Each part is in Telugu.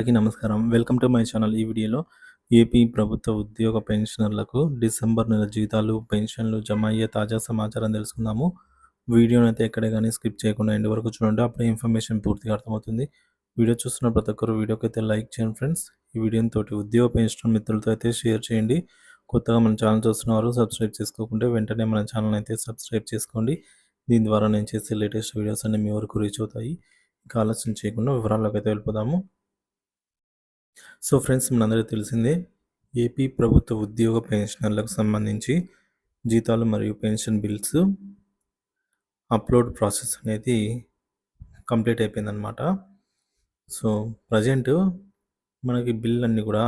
అందరికీ నమస్కారం. Welcome to my channel. ఈ వీడియోలో ఏపీ ప్రభుత్వ ఉద్యోగ పెన్షనర్లకు డిసెంబర్ నెల జీతాలు పెన్షన్లు జమ అయ్యే తాజా సమాచారం తెలుసుకుందాము. వీడియోని అయితే ఎక్కడే కానీ స్కిప్ చేయకుండా ఎండ్ వరకు చూడండి. అప్పుడే ఇన్ఫర్మేషన్ పూర్తిగా అర్థమవుతుంది. వీడియో చూస్తున్న ప్రతి ఒక్కరు వీడియోకి అయితే లైక్ చేయండి ఫ్రెండ్స్. ఈ వీడియోని తోటి ఉద్యోగ పెన్షన్ మిత్రులతో అయితే షేర్ చేయండి. కొత్తగా మన ఛానల్ చూస్తున్నవారు సబ్స్క్రైబ్ చేసుకోకుంటే వెంటనే మన ఛానల్ అయితే సబ్స్క్రైబ్ చేసుకోండి. దీని ద్వారా నేను చేసే లేటెస్ట్ వీడియోస్ అన్ని మీ వరకు రీచ్ అవుతాయి. ఇంకా ఆలస్యం చేయకుండా వివరాల్లోకి అయితే వెళ్ళిపోదాము. సో ఫ్రెండ్స్ మనందరికీ తెలిసిందే ఏపీ ప్రభుత్వ ఉద్యోగ పెన్షనర్లకు సంబంధించి జీతాలు మరియు పెన్షన్ బిల్స్ అప్లోడ్ ప్రాసెస్ అనేది కంప్లీట్ అయిపోయిందనమాట సో ప్రజెంట్ మనకి బిల్ అన్నీ కూడా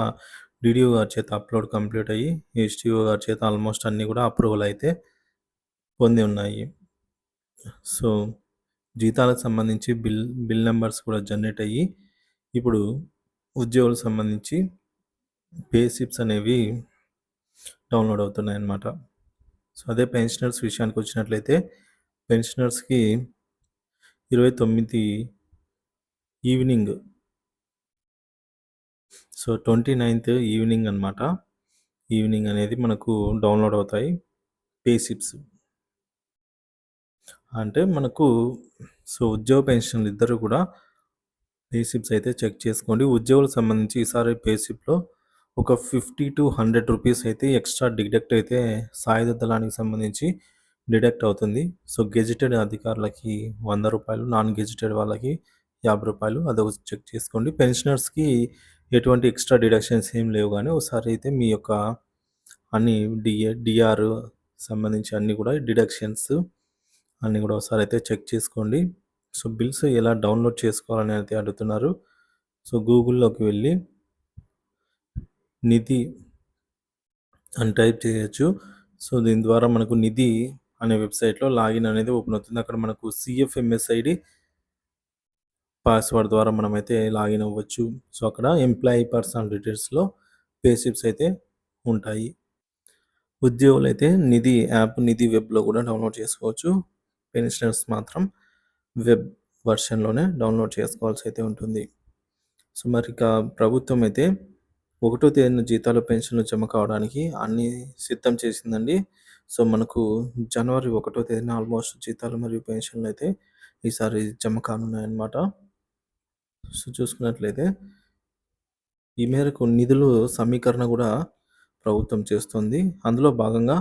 డిడిఓ గారి చేత అప్లోడ్ కంప్లీట్ అయ్యి హెచ్డిఓ గారి చేత ఆల్మోస్ట్ అన్నీ కూడా అప్రూవల్ అయితే పొంది ఉన్నాయి. సో జీతాలకు సంబంధించి బిల్ బిల్ నెంబర్స్ కూడా జనరేట్ అయ్యి ఇప్పుడు ఉద్యోగులకు సంబంధించి పే స్లిప్స్ అనేవి డౌన్లోడ్ అవుతున్నాయి అన్నమాట సో అదే పెన్షనర్స్ విషయానికి వచ్చినట్లయితే పెన్షనర్స్కి ఇరవై తొమ్మిది evening. So twenty ninth evening అనమాట ఈవినింగ్ అనేది మనకు డౌన్లోడ్ అవుతాయి పే స్లిప్స్ అంటే మనకు సో ఉద్యోగ పెన్షన్లు ఇద్దరు కూడా పేషిప్స్ అయితే చెక్ చేసుకోండి. ఉద్యోగులకు సంబంధించి ఈసారి పేషిప్లో ఒక ఫిఫ్టీ టు హండ్రెడ్ రూపీస్ అయితే ఎక్స్ట్రా డిడక్ట్ అయితే సాయుధ దళానికి సంబంధించి డిడక్ట్ అవుతుంది. సో గెజిటెడ్ అధికారులకి వంద రూపాయలు నాన్ గెజిటెడ్ వాళ్ళకి యాభై రూపాయలు అదొక చెక్ చేసుకోండి. పెన్షనర్స్కి ఎటువంటి ఎక్స్ట్రా డిడక్షన్స్ ఏం లేవు కానీ ఒకసారి అయితే మీ యొక్క అన్ని డిఏ డిఆర్ సంబంధించి అన్నీ కూడా డిడక్షన్స్ అన్నీ కూడా ఒకసారి అయితే చెక్ చేసుకోండి. సో బిల్స్ ఎలా డౌన్లోడ్ చేసుకోవాలని అయితే అడుగుతున్నారు. సో గూగుల్లోకి వెళ్ళి నిధి అని టైప్ చేయొచ్చు. సో దీని ద్వారా మనకు నిధి అనే వెబ్సైట్లో లాగిన్ అనేది ఓపెన్ అవుతుంది. అక్కడ మనకు సిఎఫ్ఎంఎస్ ఐడి పాస్వర్డ్ ద్వారా మనమైతే లాగిన్ అవ్వచ్చు. సో అక్కడ ఎంప్లాయీ పర్సనల్ డీటెయిల్స్లో పేషిప్స్ అయితే ఉంటాయి. ఉద్యోగులు అయితే నిధి యాప్ నిధి వెబ్లో కూడా డౌన్లోడ్ చేసుకోవచ్చు. పెన్షనర్స్ మాత్రం. వెబ్ వర్షన్లోనే డౌన్లోడ్ చేసుకోవాల్సి అయితే ఉంటుంది. సో మరి ఇక ప్రభుత్వం అయితే ఒకటో తేదీన జీతాలు పెన్షన్లు జమ కావడానికి అన్ని సిద్ధం చేసిందండి. సో మనకు జనవరి ఒకటో తేదీన ఆల్మోస్ట్ జీతాలు మరియు పెన్షన్లు అయితే ఈసారి జమ కానున్నాయన్నమాట. సో చూసుకున్నట్లయితే ఈ మేరకు నిధులు సమీకరణ కూడా ప్రభుత్వం చేస్తుంది. అందులో భాగంగా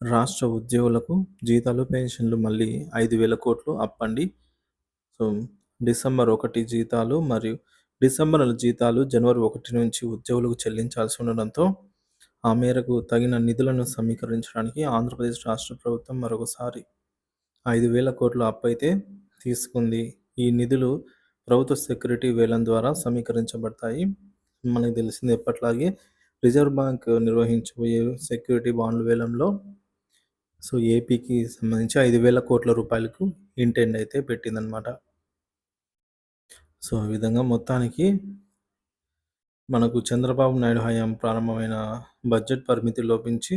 రాష్ట్ర ఉద్యోగులకు జీతాలు పెన్షన్లు మళ్ళీ ఐదు వేల కోట్లు అప్పండి. సో డిసెంబర్ ఒకటి జీతాలు మరియు డిసెంబర్ నెల జీతాలు జనవరి ఒకటి నుంచి ఉద్యోగులకు చెల్లించాల్సి ఉండడంతో ఆ మేరకు తగిన నిధులను సమీకరించడానికి ఆంధ్రప్రదేశ్ రాష్ట్ర ప్రభుత్వం మరొకసారి ఐదు వేల కోట్ల అప్పు అయితే తీసుకుంది. ఈ నిధులు ప్రభుత్వ సెక్యూరిటీ వేలం ద్వారా సమీకరించబడతాయి. మనకు తెలిసింది ఎప్పట్లాగే రిజర్వ్ బ్యాంక్ నిర్వహించబోయే సెక్యూరిటీ బాండ్ల వేలంలో సో ఏపీకి సంబంధించి ఐదు వేల కోట్ల రూపాయలకు ఇంటెండ్ అయితే పెట్టిందనమాట సో ఈ విధంగా మొత్తానికి మనకు చంద్రబాబు నాయుడు హయాం ప్రారంభమైన బడ్జెట్ పరిమితి లోపించి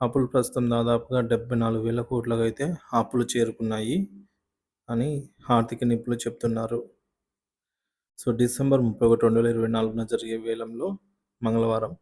అప్పులు ప్రస్తుతం దాదాపుగా డెబ్బై నాలుగు వేల కోట్లకు అయితే అప్పులు చేరుకున్నాయి అని ఆర్థిక నిపుణులు చెప్తున్నారు. సో డిసెంబర్ ముప్పై ఒకటి రెండు వేల ఇరవై నాలుగున జరిగే వేలంలో మంగళవారం